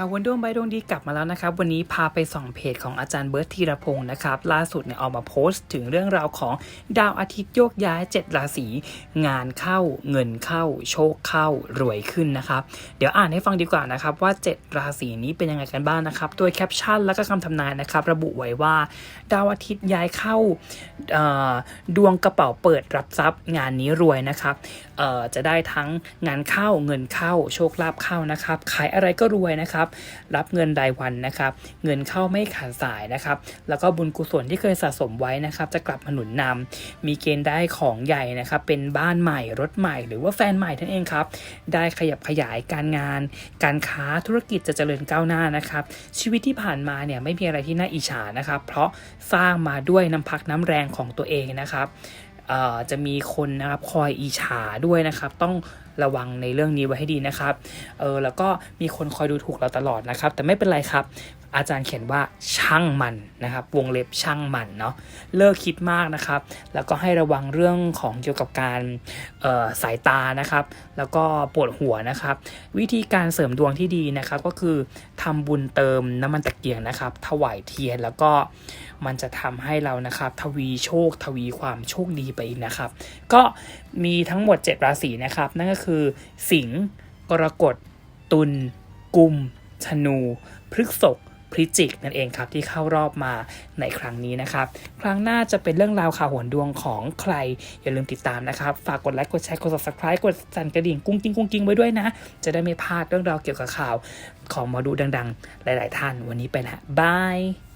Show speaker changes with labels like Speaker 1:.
Speaker 1: ข่าววันดวงใบดวงดีกลับมาแล้วนะครับ วันนี้พาไปส่องเพจของอาจารย์เบิร์ตธีรพงศ์นะครับ ล่าสุดเนี่ยออกมาโพสต์ถึงเรื่องราวของดาวอาทิตย์โยกย้าย 7 ราศีงานเข้า เงินเข้า โชคเข้ารวยขึ้นนะครับ เดี๋ยวอ่านให้ฟังดีกว่านะครับ ว่า 7 ราศีนี้เป็นยังไงกันบ้างนะครับโดยแคปชั่นและก็คำทำนายนะครับ ระบุไว้ว่า ดาวอาทิตย์ย้ายเข้าดวงกระเป๋าเปิดรับทรัพย์ งานนี้รวยนะครับจะได้ทั้งงานเข้าเงินเข้า โชคลาภเข้านะครับขายอะไรก็รวยนะครับรับเงินรายวันนะครับ เงินเข้าไม่ขาดสายนะครับ แล้วก็บุญกุศลที่เคยสะสมไว้นะครับ จะกลับมาหนุนนำมีเกณฑ์ได้ของใหญ่นะครับ เป็นบ้านใหม่รถใหม่ หรือว่าแฟนใหม่ท่านเองครับ ได้ขยับขยายการงาน การค้าธุรกิจจะเจริญก้าวหน้านะครับ ชีวิตที่ผ่านมาเนี่ยไม่มีอะไรที่น่าอิจฉานะครับ เพราะสร้างมาด้วยน้ำพักน้ำแรงของตัวเองนะครับ จะมีคนนะครับคอยอิจฉาด้วยนะครับ ต้องระวังในเรื่องนี้ไว้ให้ดีนะครับเออแล้วก็มีคนคอยดูถูกเราตลอดนะครับ แต่ไม่เป็นไรครับ อาจารย์เขียนว่าช่างมันนะครับ วงเล็บช่างมันเนาะเลิกคิดมากนะครับ แล้วก็ให้ระวังเรื่องของเกี่ยวกับการสายตานะครับ แล้วก็ปวดหัวนะครับ วิธีการเสริมดวงที่ดีนะครับก็คือทำบุญเติมน้ำมันตะเกียงนะครับ ถวายเทียนแล้วก็มันจะทำให้เรานะครับ ทวีโชค ทวีความโชคดีไปอีกนะครับ ก็มีทั้งหมด 7 ราศีนะครับ นั่นก็คือ สิงห์กรกฎตุลกุม ธนู พฤกษภ พฤจิกนั่นเองครับที่เข้ารอบมาในครั้งนี้นะครับ ครั้งหน้าจะเป็นเรื่องราวข่าวหวนดวงของใคร อย่าลืมติดตามนะครับ ฝากกดไลค์กดแชร์กด subscribe กดสั่นกระดิ่งกุ้งกิ้งกุ้งกิ้งไว้ด้วยนะ จะได้ไม่พลาดเรื่องราวเกี่ยวกับข่าวของหมอดูดัง ๆ หลาย ๆ ท่านวันนี้ไปละบาย